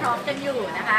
พร้อมกันอยู่นะคะ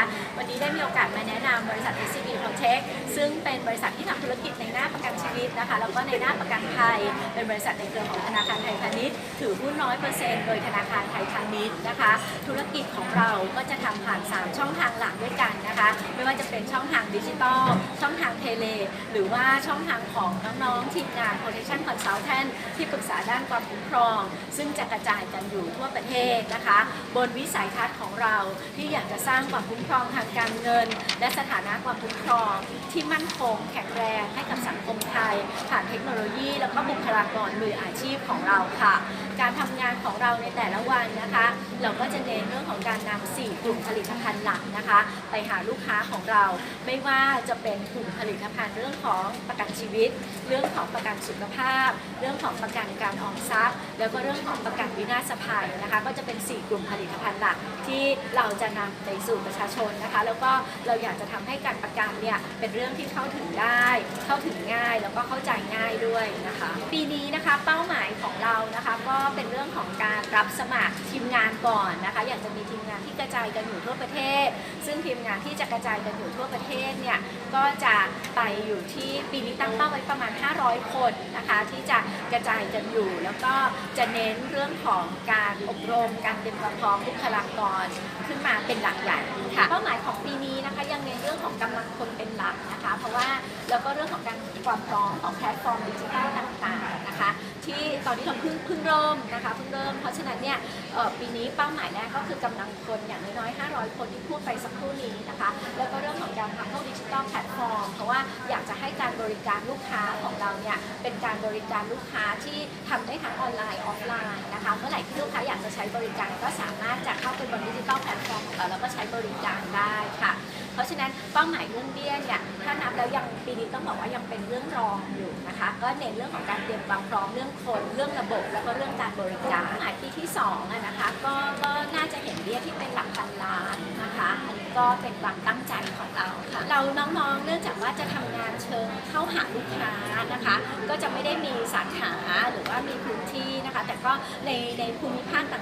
นี้ได้มีโอกาสมาแนะนำบริษัท SCB Protect ซึ่งเป็นบริษัทที่ทำธุรกิจในหน้าประกันชีวิตนะคะ แล้วก็ในหน้าประกันภัย เป็นบริษัทในเครือของธนาคารไทยพาณิชย์ ถือหุ้นน้อยเปอร์เซ็นต์โดยธนาคารไทยพาณิชย์นะคะ ธุรกิจของเราก็จะทำผ่าน 3 ช่องทางหลักด้วยกันนะคะ ไม่ว่าจะเป็นช่องทางดิจิทัลช่องทางเทเล หรือว่าช่องทางของน้องๆทีมงาน Protection Consultant ที่ปรึกษาด้านความคุ้มครอง ซึ่งจะกระจายกันอยู่ทั่วประเทศนะคะ บนวิสัยทัศน์ของเราที่อยากจะสร้างความคุ้มครองทางการการเงิน และสถานะความคุ้มครอง ที่มั่นคงแข็งแรงให้กับสังคมไทย ผ่านเทคโนโลยี แล้วก็บุคลากรมืออาชีพของเราค่ะ การทำงานของเราในแต่ละวันนะคะ เราก็จะเน้นเรื่องของการนำ4กลุ่มผลิตภัณฑ์หลักนะคะ ไปหาลูกค้าของเรา ไม่ว่าจะเป็นกลุ่มผลิตภัณฑ์เรื่องของประกันชีวิต เรื่องของประกันสุขภาพ เรื่องของประกันการออมทรัพย์ แล้วก็เรื่องของประกันวินาศภัยนะคะ ก็จะเป็น 4 กลุ่มผลิตภัณฑ์หลักที่เราจะนำไปสู่ประชาชนนะคะ แล้วก็เราอยากจะทำให้การประกันเนี่ยเป็นเรื่องที่เข้าถึงได้ เข้าถึงง่าย แล้วก็เข้าใจง่ายด้วยนะคะ ปีนี้นะคะเป้าหมายของเรานะคะก็เป็นเรื่องของการรับสมัคร ก่อนนะคะอยากจะมีทีมงานที่กระจายกันอยู่ทั่วประเทศ ซึ่งทีมงานที่จะกระจายกันอยู่ทั่วประเทศเนี่ยก็จะไปอยู่ที่ปีนี้ตั้งเป้าไว้ประมาณ 500 คนนะคะที่จะกระจายกันอยู่ แล้วก็จะเน้นเรื่องของการอบรมการเตรียมความพร้อมบุคลากรขึ้นมาเป็นหลักใหญ่ค่ะเป้าหมายของปีนี้นะคะยังเน้นเรื่องของกำลังคนเป็นหลักนะคะ เพราะว่าแล้วก็เรื่องของการความพร้อมของแพลตฟอร์มดิจิทัลต่างๆนะคะที่ ตอนนี้เราเพิ่งเพิ่งเริ่มนะคะเพิ่งเริ่ม เพราะฉะนั้นเนี่ยปีนี้เป้าหมายแรกก็คือกำลังคนอย่างน้อยๆ 500 คนที่พูดไปสักครู่นี้นะคะ แล้วก็เรื่องของการทำพวกดิจิทัลแพลตฟอร์ม เพราะว่าอยากจะให้การบริการลูกค้าของเราเนี่ยเป็นการบริการลูกค้าที่ทำได้ทั้งออนไลน์ออฟไลน์นะคะเมื่อไหร่ที่ลูกค้าอยากจะใช้บริการก็สามารถจะเข้าไปบนดิจิทัลแพลตฟอร์มของเราแล้วก็ใช้บริการได้ค่ะเพราะฉะนั้นเป้าหมายเรื่องเบี้ยเนี่ยถ้านับแล้วยังปีนี้ต้องบอกว่ายังเป็นเรื่องรองอยู่นะคะ ก็เน้นเรื่องของการเตรียมความพร้อมเรื่องคนเรื่องระบบแล้วก็เรื่องการบริการหมายปีที่สองอะนะคะก็ก็น่าจะเห็นเบี้ยที่เป็นหลักพันล้านนะคะอันนี้ก็เป็นความตั้งใจของเราค่ะเราน้องๆเนื่องจากว่าจะทำงานเชิงเข้าหาลูกค้านะคะ ก็จะไม่ได้มีสาขาหรือว่ามีพื้นที่นะคะ แต่ก็ในในภูมิภาคต่าง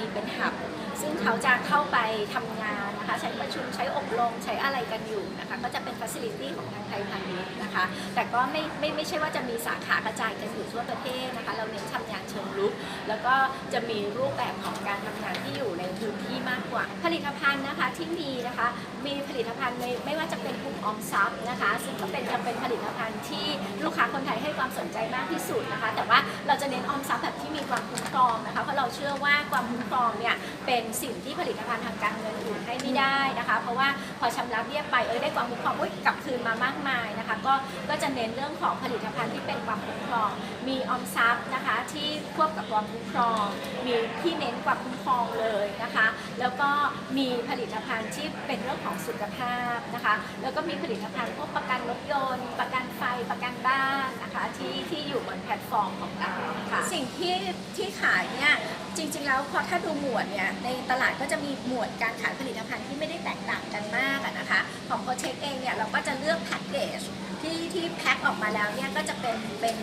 มีเป็นหับ ซึ่งเขาจะเข้าไปทำงานนะคะใช้ประชุมใช้อบรมใช้อะไรกันอยู่นะคะก็จะเป็นฟั c ิลิตี้ของทางไทยพาณิชย์นะคะแต่ก็ไม่ไม่ไม่ใช่ว่าจะมีสาขากระจายกันอยู่ทั่วประเทศนะคะเราเน้นทำงานเชิงรุก แล้วก็จะมีรูปแบบของการทำงานที่อยู่ในพื้นที่มากกว่า ผลิตภัณฑ์นะคะที่มีนะคะมีผลิตภัณฑ์ในไม่ว่าจะเป็นกลุ่มออมทรัพย์นะคะ ซึ่งก็เป็นจะเป็นผลิตภัณฑ์ที่ลูกค้าคนไทยให้ความสนใจมากที่สุดนะคะ แต่ว่าเราจะเน้นออมทรัพย์แบบที่มีความคุ้มครองนะคะเพราะเราเชื่อว่าความคุ้มครองเนี่ยเป็นสิ่งที่ผลิตภัณฑ์ทางการเงินอื่นให้ไม่ได้นะคะ เพราะว่าพอชำระเบี้ยไปเออได้ความคุ้มครองกลับคืนมามากมายนะคะ ก็ก็จะเน้นเรื่องของผลิตภัณฑ์ที่เป็นความคุ้มครอง มีออมทรัพย์นะคะที่ควบกับความคุ้มครอง มีที่เน้นความคุ้มครองเลยนะคะ แล้วก็มีผลิตภัณฑ์ที่เป็นเรื่องของสุขภาพนะคะ แล้วก็มีผลิตภัณฑ์พวกประกันรถยนต์ ประกันไฟประกันบ้านนะคะที่ที่อยู่บนแพลตฟอร์มของเราค่ะสิ่งที่ที่ขายเนี่ยจริงๆแล้วพอถ้าดูหมวดเนี่ยในตลาดก็จะมีหมวดการขายผลิตภัณฑ์ที่ไม่ได้แตกต่างกันมากนะคะ ของโคเชคเองเนี่ยเราก็จะเลือกแพ็กเกจที่ที่แพ็คออกมาแล้วเนี่ยก็จะเป็นเป็น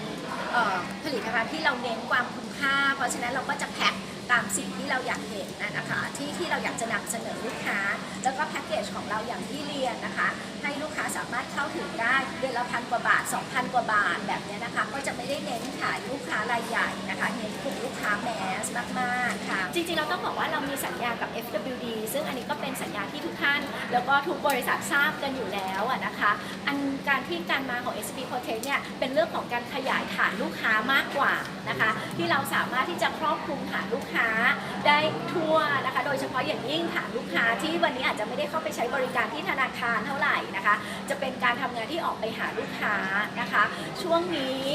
ผลิตภัณฑ์ที่เราเน้นความคุ้มค่า เพราะฉะนั้นเราก็จะแพ็คตามสิ่งที่เราอยากเห็นนะนะคะที่ที่เราอยากจะนำเสนอลูกค้า แล้วก็แพ็กเกจของเราอย่างที่เรียนนะคะ ให้ลูกค้าสามารถเข้าถึงได้เดือนละพันกว่าบาท 2,000 กว่าบาทแบบเนี้ยนะคะ ก็จะไม่ได้เน้นขายลูกค้ารายใหญ่ นะคะเน้นกลุ่มลูกค้าแมสมากๆค่ะ จริงๆ เราต้องบอกว่าเรามีสัญญากับ FWD ซึ่งอันนี้ก็เป็นสัญญาที่ทุกท่าน แล้วก็ทุกบริษัททราบกันอยู่แล้วนะคะ อันการที่การมาของ SP Protect เนี่ยเป็นเรื่องของการขยายฐานลูกค้ามากกว่านะคะ ที่เราสามารถที่จะครอบคลุมฐานลูกค้าได้ทั่วนะคะ โดยเฉพาะอย่างยิ่งฐานลูกค้าที่วันนี้อาจจะไม่ได้เข้าไปใช้บริการที่ธนาคารเท่าไหร่นะคะ จะเป็นการทำงานที่ออกไปหาลูกค้านะคะ ช่วงนี้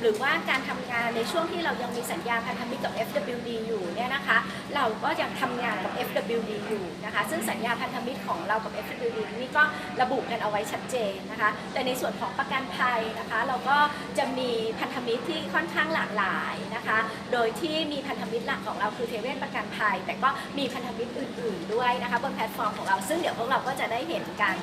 หรือว่าการทำงานในช่วงที่เรายังมีสัญญาพันธมิตรกับ FWD อยู่เนี่ยนะคะ เราก็ยังทำงานกับ FWD อยู่นะคะ ซึ่งสัญญาพันธมิตรของเรากับ FWD นี่ก็ระบุกันเอาไว้ชัดเจนนะคะ แต่ในส่วนของประกันภัยนะคะ เราก็จะมีพันธมิตรที่ค่อนข้างหลากหลายนะคะ โดยที่มีพันธมิตรหลักของเราคือเทเวศประกันภัย แต่ก็มีพันธมิตรอื่น ๆด้วยนะคะบนแพลตฟอร์มของเราซึ่งเดี๋ยวพวกเราก็จะได้เห็นกัน